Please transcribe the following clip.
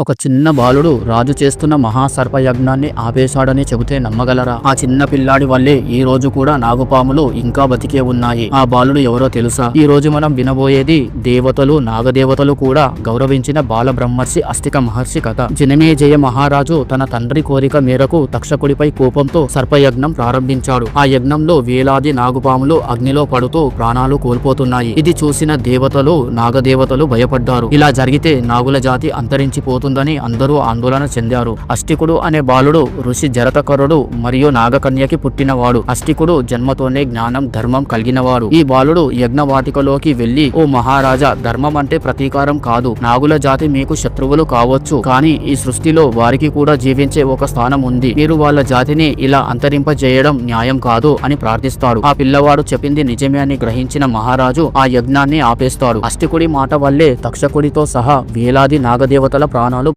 ఒక చిన్న బాలుడు రాజు చేస్తున్న మహాసర్పయజ్ఞాన్ని ఆపేశాడని చెబితే నమ్మగలరా? ఆ చిన్న పిల్లాడి వల్లే ఈ రోజు కూడా నాగుపాములు ఇంకా బతికే ఉన్నాయి. ఆ బాలుడు ఎవరో తెలుసా? ఈ రోజు మనం వినబోయేది దేవతలు నాగదేవతలు కూడా గౌరవించిన బాల బ్రహ్మర్షి అస్థిక మహర్షి కథ. జనమేజయ మహారాజు తన తండ్రి కోరిక మేరకు తక్షకుడిపై కోపంతో సర్పయజ్ఞం ప్రారంభించాడు. ఆ యజ్ఞంలో వేలాది నాగుపాములు అగ్నిలో పడుతూ ప్రాణాలు కోల్పోతున్నాయి. ఇది చూసిన దేవతలు నాగదేవతలు భయపడ్డారు. ఇలా జరిగితే నాగుల జాతి అంతరించిపోతుందని అందరూ ఆందోళన చెందారు. అష్టికుడు అనే బాలుడు ఋషి జరతకరుడు మరియు నాగకన్యకి పుట్టినవాడు. అష్టికుడు జన్మతోనే జ్ఞానం ధర్మం కలిగినవాడు. ఈ బాలుడు యజ్ఞవాటికలోకి వెళ్ళి ఓ మహారాజా ధర్మం అంటే ప్రతీకారం కాదు. నాగుల జాతి మీకు శత్రువులు కావచ్చు. కానీ ఈ సృష్టిలో వారికి కూడా జీవించే ఒక స్థానం ఉంది. మీరు వాళ్ళ జాతిని ఇలా అంతరింపజేయడం న్యాయం కాదు అని ప్రార్థిస్తాడు. ఆ పిల్లవాడు చెప్పింది నిజమే అని గ్రహించిన మహారాజు ఆ యజ్ఞాన్ని ఆపేస్తాడు. అష్టికుడి మాట వల్లే తక్షకుడితో సహా వేలాది నాగదేవతల ప్రాణం